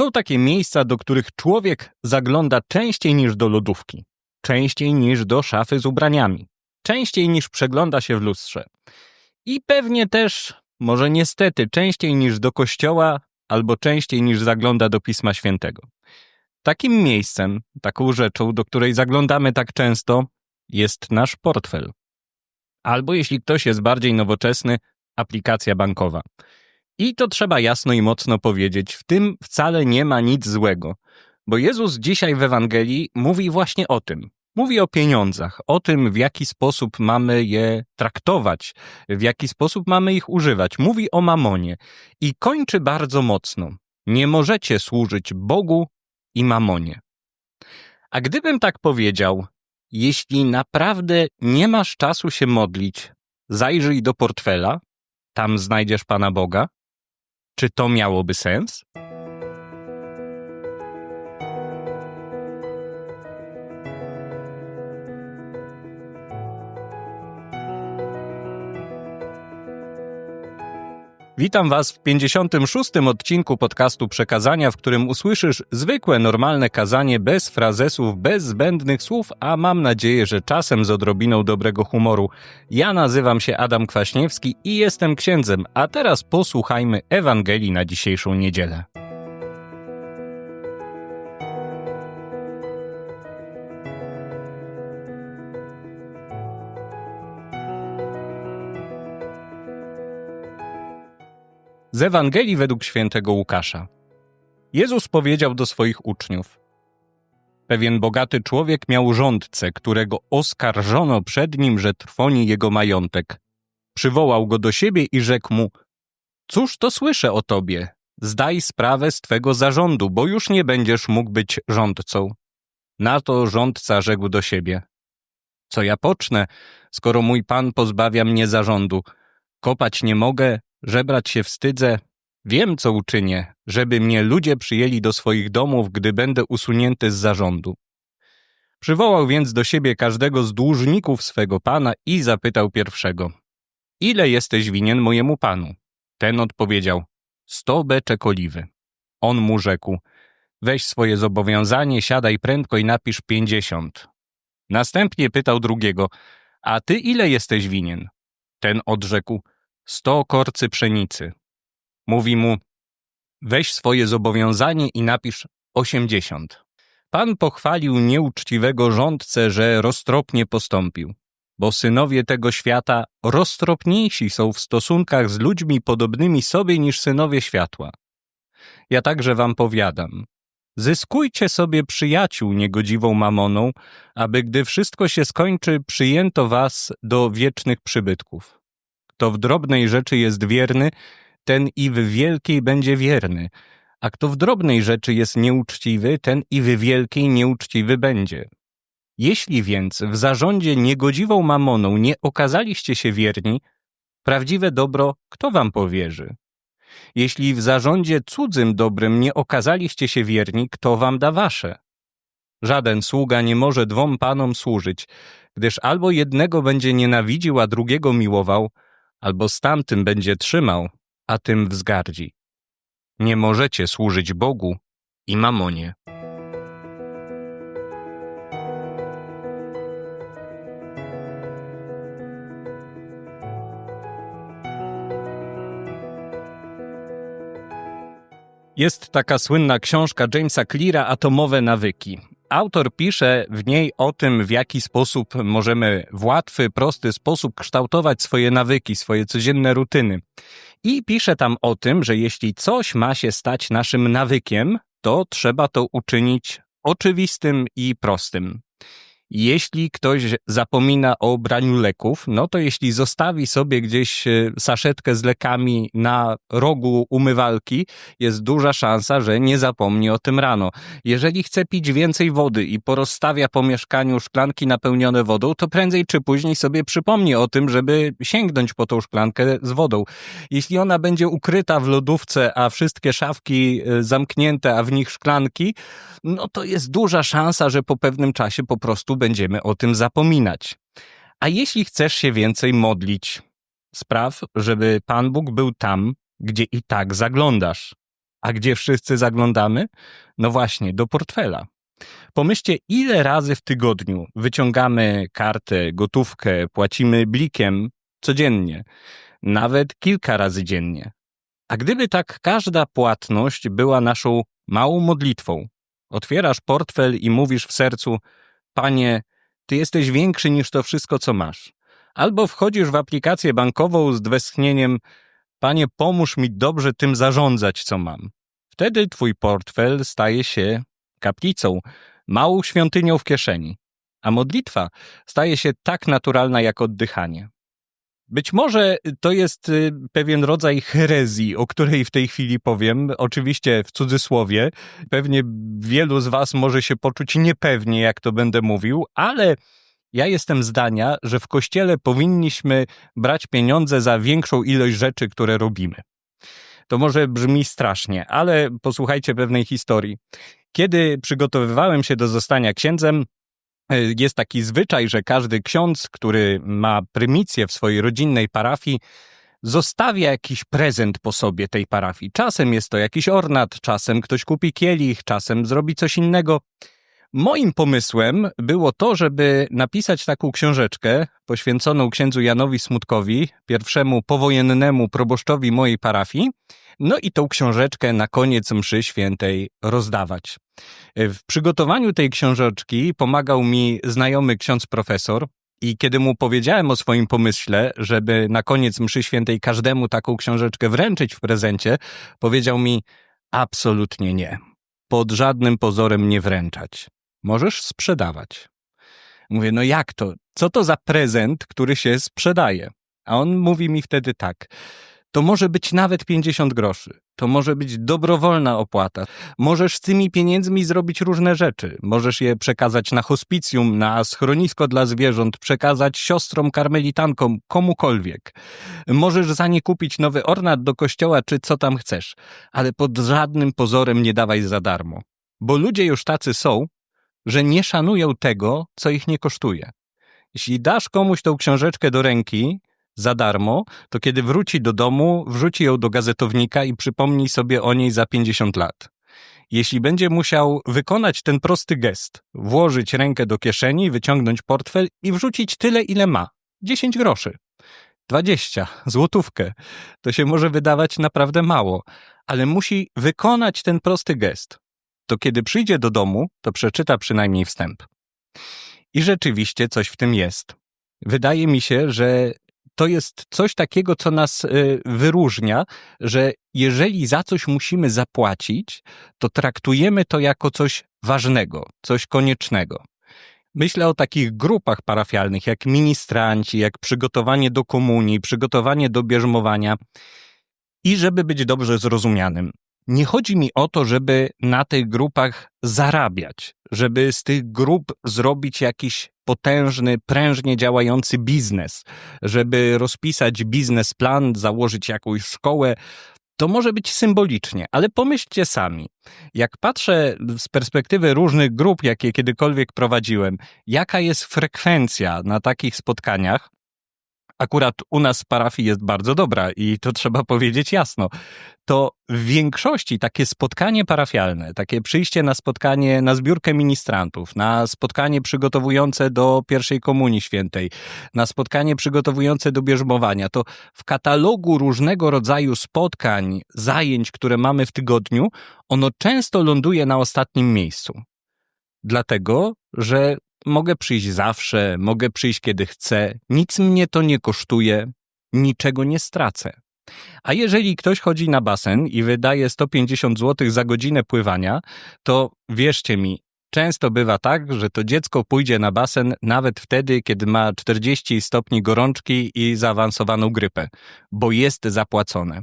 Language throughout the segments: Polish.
Są takie miejsca, do których człowiek zagląda częściej niż do lodówki, częściej niż do szafy z ubraniami, częściej niż przegląda się w lustrze. I pewnie też, może niestety, częściej niż do kościoła albo częściej niż zagląda do Pisma Świętego. Takim miejscem, taką rzeczą, do której zaglądamy tak często, jest nasz portfel. Albo jeśli ktoś jest bardziej nowoczesny, aplikacja bankowa. I to trzeba jasno i mocno powiedzieć, w tym wcale nie ma nic złego, bo Jezus dzisiaj w Ewangelii mówi właśnie o tym. Mówi o pieniądzach, o tym, w jaki sposób mamy je traktować, w jaki sposób mamy ich używać. Mówi o mamonie i kończy bardzo mocno. Nie możecie służyć Bogu i mamonie. A gdybym tak powiedział, jeśli naprawdę nie masz czasu się modlić, zajrzyj do portfela, tam znajdziesz Pana Boga, czy to miałoby sens? Witam Was w 56. odcinku podcastu Przekazania, w którym usłyszysz zwykłe, normalne kazanie bez frazesów, bez zbędnych słów, a mam nadzieję, że czasem z odrobiną dobrego humoru. Ja nazywam się Adam Kwaśniewski i jestem księdzem, a teraz posłuchajmy Ewangelii na dzisiejszą niedzielę. Z Ewangelii według świętego Łukasza. Jezus powiedział do swoich uczniów: Pewien bogaty człowiek miał rządcę, którego oskarżono przed nim, że trwoni jego majątek. Przywołał go do siebie i rzekł mu: Cóż to słyszę o tobie? Zdaj sprawę z twego zarządu, bo już nie będziesz mógł być rządcą. Na to rządca rzekł do siebie: Co ja pocznę, skoro mój pan pozbawia mnie zarządu? Kopać nie mogę, żebrać się wstydzę. Wiem, co uczynię, żeby mnie ludzie przyjęli do swoich domów, gdy będę usunięty z zarządu. Przywołał więc do siebie każdego z dłużników swego pana i zapytał pierwszego: Ile jesteś winien mojemu panu? Ten odpowiedział: Sto beczek oliwy. On mu rzekł: Weź swoje zobowiązanie, siadaj prędko i napisz pięćdziesiąt. Następnie pytał drugiego: A ty ile jesteś winien? Ten odrzekł: sto korcy pszenicy. Mówi mu, weź swoje zobowiązanie i napisz osiemdziesiąt. Pan pochwalił nieuczciwego rządcę, że roztropnie postąpił, bo synowie tego świata roztropniejsi są w stosunkach z ludźmi podobnymi sobie niż synowie światła. Ja także wam powiadam, zyskujcie sobie przyjaciół niegodziwą mamoną, aby gdy wszystko się skończy, przyjęto was do wiecznych przybytków. Kto w drobnej rzeczy jest wierny, ten i w wielkiej będzie wierny, a kto w drobnej rzeczy jest nieuczciwy, ten i w wielkiej nieuczciwy będzie. Jeśli więc w zarządzie niegodziwą mamoną nie okazaliście się wierni, prawdziwe dobro kto wam powierzy? Jeśli w zarządzie cudzym dobrym nie okazaliście się wierni, kto wam da wasze? Żaden sługa nie może dwom panom służyć, gdyż albo jednego będzie nienawidził, a drugiego miłował, albo z tamtym będzie trzymał, a tym wzgardzi. Nie możecie służyć Bogu i mamonie. Jest taka słynna książka Jamesa Cleara Atomowe nawyki. Autor pisze w niej o tym, w jaki sposób możemy w łatwy, prosty sposób kształtować swoje nawyki, swoje codzienne rutyny. I pisze tam o tym, że jeśli coś ma się stać naszym nawykiem, to trzeba to uczynić oczywistym i prostym. Jeśli ktoś zapomina o braniu leków, no to jeśli zostawi sobie gdzieś e, saszetkę z lekami na rogu umywalki, jest duża szansa, że nie zapomni o tym rano. Jeżeli chce pić więcej wody i porozstawia po mieszkaniu szklanki napełnione wodą, to prędzej czy później sobie przypomni o tym, żeby sięgnąć po tą szklankę z wodą. Jeśli ona będzie ukryta w lodówce, a wszystkie szafki e, zamknięte, a w nich szklanki, no to jest duża szansa, że po pewnym czasie po prostu będziemy o tym zapominać. A jeśli chcesz się więcej modlić, spraw, żeby Pan Bóg był tam, gdzie i tak zaglądasz. A gdzie wszyscy zaglądamy? No właśnie, do portfela. Pomyślcie, ile razy w tygodniu wyciągamy kartę, gotówkę, płacimy blikiem codziennie, nawet kilka razy dziennie. A gdyby tak każda płatność była naszą małą modlitwą, otwierasz portfel i mówisz w sercu: Panie, Ty jesteś większy niż to wszystko, co masz. Albo wchodzisz w aplikację bankową z westchnieniem: Panie, pomóż mi dobrze tym zarządzać, co mam. Wtedy Twój portfel staje się kaplicą, małą świątynią w kieszeni, a modlitwa staje się tak naturalna jak oddychanie. Być może to jest y, pewien rodzaj herezji, o której w tej chwili powiem, oczywiście w cudzysłowie. Pewnie wielu z Was może się poczuć niepewnie, jak to będę mówił, ale ja jestem zdania, że w kościele powinniśmy brać pieniądze za większą ilość rzeczy, które robimy. To może brzmi strasznie, ale posłuchajcie pewnej historii. Kiedy przygotowywałem się do zostania księdzem, jest taki zwyczaj, że każdy ksiądz, który ma prymicję w swojej rodzinnej parafii, zostawia jakiś prezent po sobie tej parafii. Czasem jest to jakiś ornat, czasem ktoś kupi kielich, czasem zrobi coś innego. Moim pomysłem było to, żeby napisać taką książeczkę poświęconą księdzu Janowi Smutkowi, pierwszemu powojennemu proboszczowi mojej parafii, no i tą książeczkę na koniec mszy świętej rozdawać. W przygotowaniu tej książeczki pomagał mi znajomy ksiądz profesor, i kiedy mu powiedziałem o swoim pomyśle, żeby na koniec mszy świętej każdemu taką książeczkę wręczyć w prezencie, powiedział mi: Absolutnie nie. Pod żadnym pozorem nie wręczać możesz sprzedawać. Mówię, no jak to? Co to za prezent, który się sprzedaje? A on mówi mi wtedy tak. To może być nawet 50 groszy. To może być dobrowolna opłata. Możesz z tymi pieniędzmi zrobić różne rzeczy. Możesz je przekazać na hospicjum, na schronisko dla zwierząt, przekazać siostrom, karmelitankom, komukolwiek. Możesz za nie kupić nowy ornat do kościoła, czy co tam chcesz. Ale pod żadnym pozorem nie dawaj za darmo. Bo ludzie już tacy są, że nie szanują tego, co ich nie kosztuje. Jeśli dasz komuś tą książeczkę do ręki za darmo, to kiedy wróci do domu, wrzuci ją do gazetownika i przypomnij sobie o niej za 50 lat. Jeśli będzie musiał wykonać ten prosty gest, włożyć rękę do kieszeni, wyciągnąć portfel i wrzucić tyle, ile ma 10 groszy, 20, złotówkę, to się może wydawać naprawdę mało, ale musi wykonać ten prosty gest to kiedy przyjdzie do domu, to przeczyta przynajmniej wstęp. I rzeczywiście coś w tym jest. Wydaje mi się, że to jest coś takiego, co nas y, wyróżnia, że jeżeli za coś musimy zapłacić, to traktujemy to jako coś ważnego, coś koniecznego. Myślę o takich grupach parafialnych jak ministranci, jak przygotowanie do komunii, przygotowanie do bierzmowania. I żeby być dobrze zrozumianym, nie chodzi mi o to, żeby na tych grupach zarabiać, żeby z tych grup zrobić jakiś potężny, prężnie działający biznes, żeby rozpisać biznesplan, założyć jakąś szkołę. To może być symbolicznie, ale pomyślcie sami. Jak patrzę z perspektywy różnych grup, jakie kiedykolwiek prowadziłem, jaka jest frekwencja na takich spotkaniach, akurat u nas w parafii jest bardzo dobra i to trzeba powiedzieć jasno, to w większości takie spotkanie parafialne, takie przyjście na spotkanie, na zbiórkę ministrantów, na spotkanie przygotowujące do pierwszej komunii świętej, na spotkanie przygotowujące do bierzmowania, to w katalogu różnego rodzaju spotkań, zajęć, które mamy w tygodniu, ono często ląduje na ostatnim miejscu. Dlatego, że Mogę przyjść zawsze, mogę przyjść kiedy chcę, nic mnie to nie kosztuje, niczego nie stracę. A jeżeli ktoś chodzi na basen i wydaje 150 zł za godzinę pływania, to wierzcie mi, często bywa tak, że to dziecko pójdzie na basen nawet wtedy, kiedy ma 40 stopni gorączki i zaawansowaną grypę, bo jest zapłacone.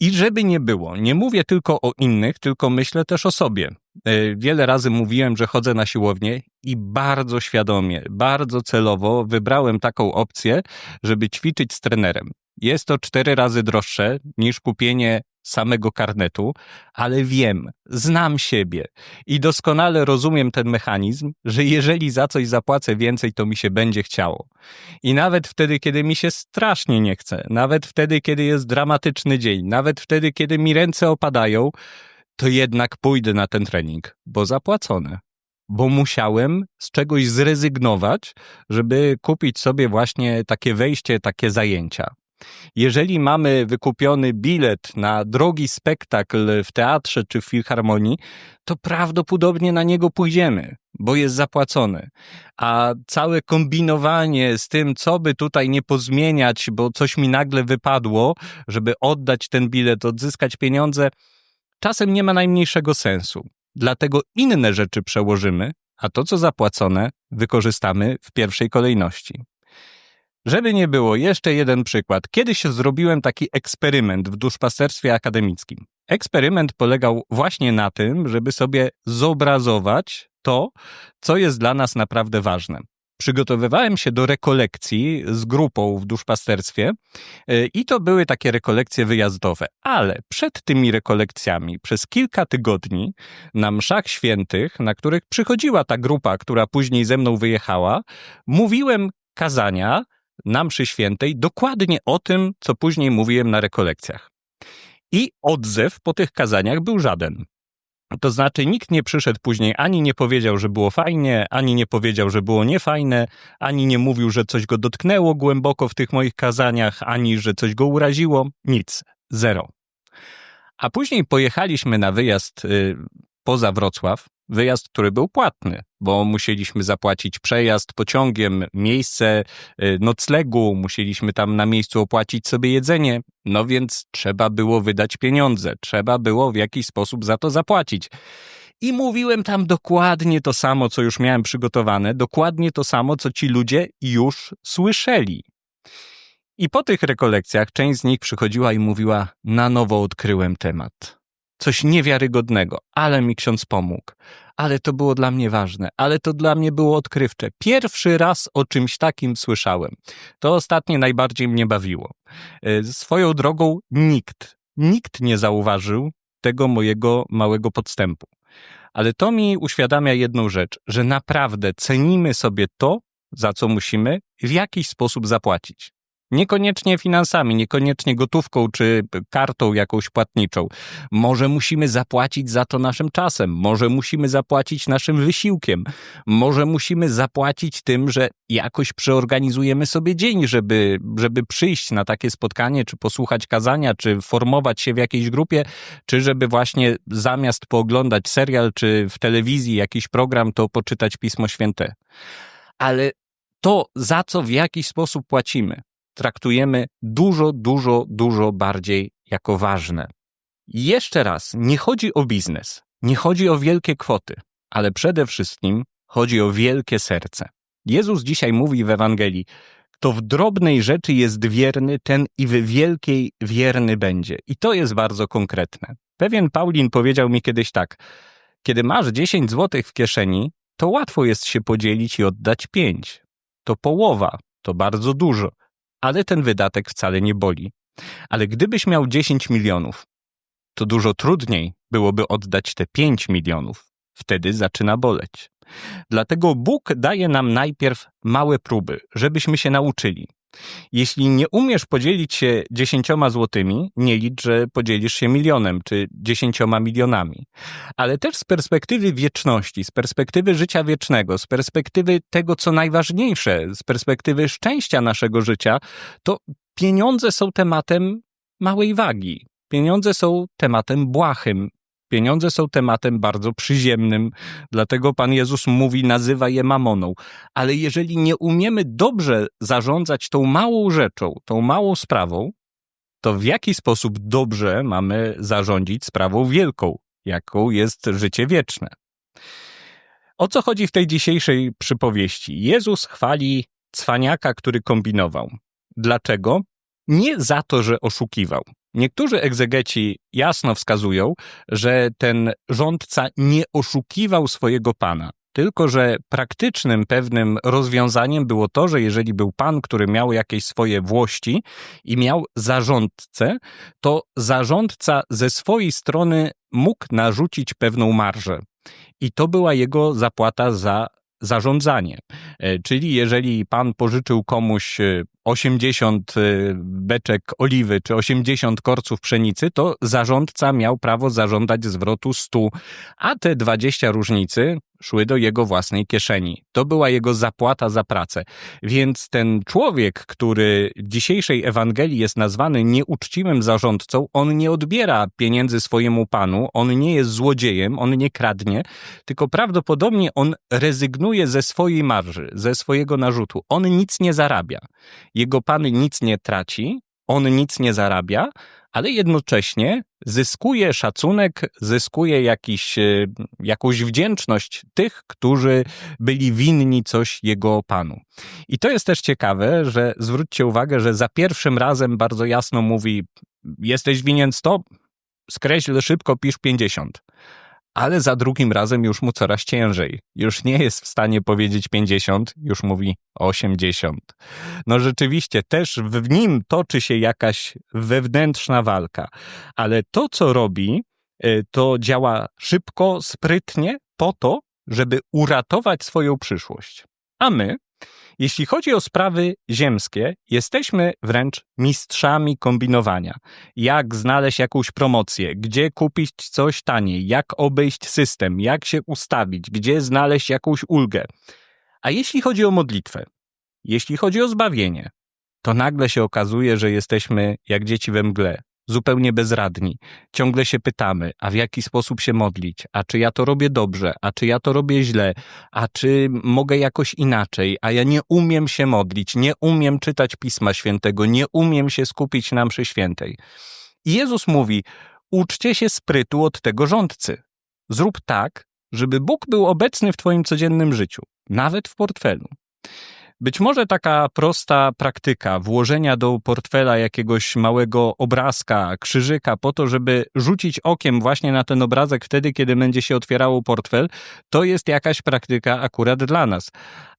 I żeby nie było, nie mówię tylko o innych, tylko myślę też o sobie. E, wiele razy mówiłem, że chodzę na siłownię i bardzo świadomie, bardzo celowo wybrałem taką opcję, żeby ćwiczyć z trenerem. Jest to cztery razy droższe niż kupienie samego karnetu, ale wiem, znam siebie i doskonale rozumiem ten mechanizm, że jeżeli za coś zapłacę więcej, to mi się będzie chciało. I nawet wtedy, kiedy mi się strasznie nie chce, nawet wtedy, kiedy jest dramatyczny dzień, nawet wtedy, kiedy mi ręce opadają, to jednak pójdę na ten trening, bo zapłacone. Bo musiałem z czegoś zrezygnować, żeby kupić sobie właśnie takie wejście, takie zajęcia. Jeżeli mamy wykupiony bilet na drogi spektakl w teatrze czy w filharmonii, to prawdopodobnie na niego pójdziemy, bo jest zapłacony. A całe kombinowanie z tym, co by tutaj nie pozmieniać, bo coś mi nagle wypadło, żeby oddać ten bilet, odzyskać pieniądze, czasem nie ma najmniejszego sensu. Dlatego inne rzeczy przełożymy, a to, co zapłacone, wykorzystamy w pierwszej kolejności. Żeby nie było, jeszcze jeden przykład. Kiedyś zrobiłem taki eksperyment w duszpasterstwie akademickim. Eksperyment polegał właśnie na tym, żeby sobie zobrazować to, co jest dla nas naprawdę ważne. Przygotowywałem się do rekolekcji z grupą w duszpasterstwie e, i to były takie rekolekcje wyjazdowe, ale przed tymi rekolekcjami przez kilka tygodni na mszach świętych, na których przychodziła ta grupa, która później ze mną wyjechała, mówiłem kazania, na mszy świętej dokładnie o tym, co później mówiłem na rekolekcjach. I odzew po tych kazaniach był żaden. To znaczy, nikt nie przyszedł później, ani nie powiedział, że było fajnie, ani nie powiedział, że było niefajne, ani nie mówił, że coś go dotknęło głęboko w tych moich kazaniach, ani że coś go uraziło. Nic. Zero. A później pojechaliśmy na wyjazd y, poza Wrocław, wyjazd, który był płatny, bo musieliśmy zapłacić przejazd pociągiem, miejsce y, noclegu, musieliśmy tam na miejscu opłacić sobie jedzenie, no więc trzeba było wydać pieniądze, trzeba było w jakiś sposób za to zapłacić. I mówiłem tam dokładnie to samo, co już miałem przygotowane, dokładnie to samo, co ci ludzie już słyszeli. I po tych rekolekcjach część z nich przychodziła i mówiła: Na nowo odkryłem temat coś niewiarygodnego, ale mi ksiądz pomógł, ale to było dla mnie ważne, ale to dla mnie było odkrywcze. Pierwszy raz o czymś takim słyszałem. To ostatnie najbardziej mnie bawiło. E, swoją drogą nikt, nikt nie zauważył tego mojego małego podstępu. Ale to mi uświadamia jedną rzecz, że naprawdę cenimy sobie to, za co musimy w jakiś sposób zapłacić. Niekoniecznie finansami, niekoniecznie gotówką czy kartą jakąś płatniczą. Może musimy zapłacić za to naszym czasem, może musimy zapłacić naszym wysiłkiem, może musimy zapłacić tym, że jakoś przeorganizujemy sobie dzień, żeby, żeby przyjść na takie spotkanie, czy posłuchać kazania, czy formować się w jakiejś grupie, czy żeby właśnie zamiast pooglądać serial, czy w telewizji jakiś program, to poczytać Pismo Święte. Ale to, za co w jakiś sposób płacimy, traktujemy dużo, dużo, dużo bardziej jako ważne. Jeszcze raz, nie chodzi o biznes, nie chodzi o wielkie kwoty, ale przede wszystkim chodzi o wielkie serce. Jezus dzisiaj mówi w Ewangelii: Kto w drobnej rzeczy jest wierny, ten i w wielkiej wierny będzie. I to jest bardzo konkretne. Pewien Paulin powiedział mi kiedyś tak: Kiedy masz 10 złotych w kieszeni, to łatwo jest się podzielić i oddać 5. To połowa, to bardzo dużo ale ten wydatek wcale nie boli. Ale gdybyś miał 10 milionów, to dużo trudniej byłoby oddać te 5 milionów. Wtedy zaczyna boleć. Dlatego Bóg daje nam najpierw małe próby, żebyśmy się nauczyli. Jeśli nie umiesz podzielić się dziesięcioma złotymi, nie licz, że podzielisz się milionem czy dziesięcioma milionami. Ale też z perspektywy wieczności, z perspektywy życia wiecznego, z perspektywy tego, co najważniejsze, z perspektywy szczęścia naszego życia, to pieniądze są tematem małej wagi. Pieniądze są tematem błahym, Pieniądze są tematem bardzo przyziemnym, dlatego Pan Jezus mówi, nazywa je mamoną. Ale jeżeli nie umiemy dobrze zarządzać tą małą rzeczą, tą małą sprawą, to w jaki sposób dobrze mamy zarządzić sprawą wielką, jaką jest życie wieczne? O co chodzi w tej dzisiejszej przypowieści? Jezus chwali cwaniaka, który kombinował. Dlaczego? Nie za to, że oszukiwał. Niektórzy egzegeci jasno wskazują, że ten rządca nie oszukiwał swojego pana. Tylko, że praktycznym pewnym rozwiązaniem było to, że jeżeli był pan, który miał jakieś swoje włości i miał zarządcę, to zarządca ze swojej strony mógł narzucić pewną marżę. I to była jego zapłata za zarządzanie. E, czyli jeżeli pan pożyczył komuś 80 e, e, beczek oliwy czy 80 korców pszenicy, to zarządca miał prawo zażądać zwrotu 100, a te 20 różnicy szły do jego własnej kieszeni. To była jego zapłata za pracę. Więc ten człowiek, który w dzisiejszej Ewangelii jest nazwany nieuczciwym zarządcą, on nie odbiera pieniędzy swojemu panu, on nie jest złodziejem, on nie kradnie, tylko prawdopodobnie on rezygnuje ze swojej marży, ze swojego narzutu. On nic nie zarabia. Jego pan nic nie traci, on nic nie zarabia, ale jednocześnie zyskuje szacunek, zyskuje jakiś, e, jakąś wdzięczność tych, którzy byli winni coś jego panu. I to jest też ciekawe, że zwróćcie uwagę, że za pierwszym razem bardzo jasno mówi: Jesteś winien 100, skreśl szybko, pisz 50 ale za drugim razem już mu coraz ciężej. Już nie jest w stanie powiedzieć 50, już mówi 80. No rzeczywiście, też w nim toczy się jakaś wewnętrzna walka, ale to, co robi, e, to działa szybko, sprytnie, po to, żeby uratować swoją przyszłość. A my, jeśli chodzi o sprawy ziemskie, jesteśmy wręcz mistrzami kombinowania. Jak znaleźć jakąś promocję, gdzie kupić coś taniej, jak obejść system, jak się ustawić, gdzie znaleźć jakąś ulgę. A jeśli chodzi o modlitwę, jeśli chodzi o zbawienie, to nagle się okazuje, że jesteśmy jak dzieci we mgle zupełnie bezradni. Ciągle się pytamy, a w jaki sposób się modlić, a czy ja to robię dobrze, a czy ja to robię źle, a czy mogę jakoś inaczej, a ja nie umiem się modlić, nie umiem czytać Pisma Świętego, nie umiem się skupić na mszy świętej. I Jezus mówi, uczcie się sprytu od tego rządcy. Zrób tak, żeby Bóg był obecny w twoim codziennym życiu, nawet w portfelu. Być może taka prosta praktyka włożenia do portfela jakiegoś małego obrazka, krzyżyka, po to, żeby rzucić okiem właśnie na ten obrazek wtedy, kiedy będzie się otwierało portfel, to jest jakaś praktyka akurat dla nas.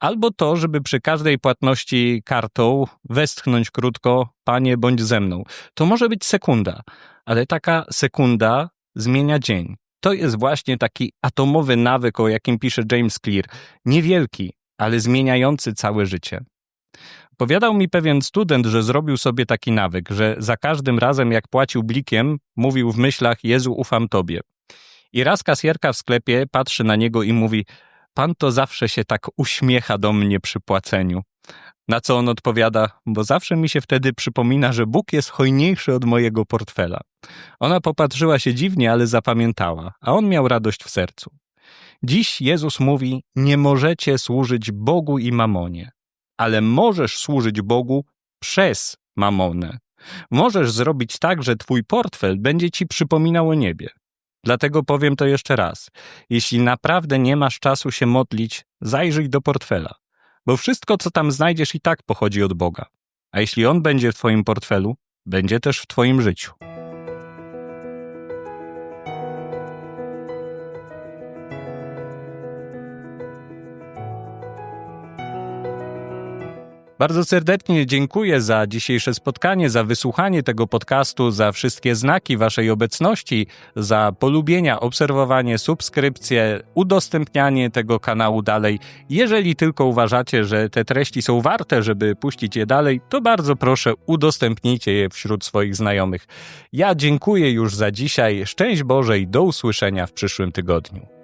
Albo to, żeby przy każdej płatności kartą westchnąć krótko, panie bądź ze mną. To może być sekunda, ale taka sekunda zmienia dzień. To jest właśnie taki atomowy nawyk, o jakim pisze James Clear. Niewielki, ale zmieniający całe życie. Powiadał mi pewien student, że zrobił sobie taki nawyk, że za każdym razem jak płacił blikiem, mówił w myślach Jezu ufam Tobie. I raz kasjerka w sklepie patrzy na niego i mówi Pan to zawsze się tak uśmiecha do mnie przy płaceniu. Na co on odpowiada, bo zawsze mi się wtedy przypomina, że Bóg jest hojniejszy od mojego portfela. Ona popatrzyła się dziwnie, ale zapamiętała, a on miał radość w sercu. Dziś Jezus mówi: Nie możecie służyć Bogu i mamonie, ale możesz służyć Bogu przez mamonę. Możesz zrobić tak, że twój portfel będzie ci przypominał o niebie. Dlatego powiem to jeszcze raz. Jeśli naprawdę nie masz czasu się modlić, zajrzyj do portfela, bo wszystko, co tam znajdziesz, i tak pochodzi od Boga. A jeśli on będzie w Twoim portfelu, będzie też w Twoim życiu. Bardzo serdecznie dziękuję za dzisiejsze spotkanie, za wysłuchanie tego podcastu, za wszystkie znaki Waszej obecności, za polubienia, obserwowanie, subskrypcje, udostępnianie tego kanału dalej. Jeżeli tylko uważacie, że te treści są warte, żeby puścić je dalej, to bardzo proszę, udostępnijcie je wśród swoich znajomych. Ja dziękuję już za dzisiaj. Szczęść Boże i do usłyszenia w przyszłym tygodniu.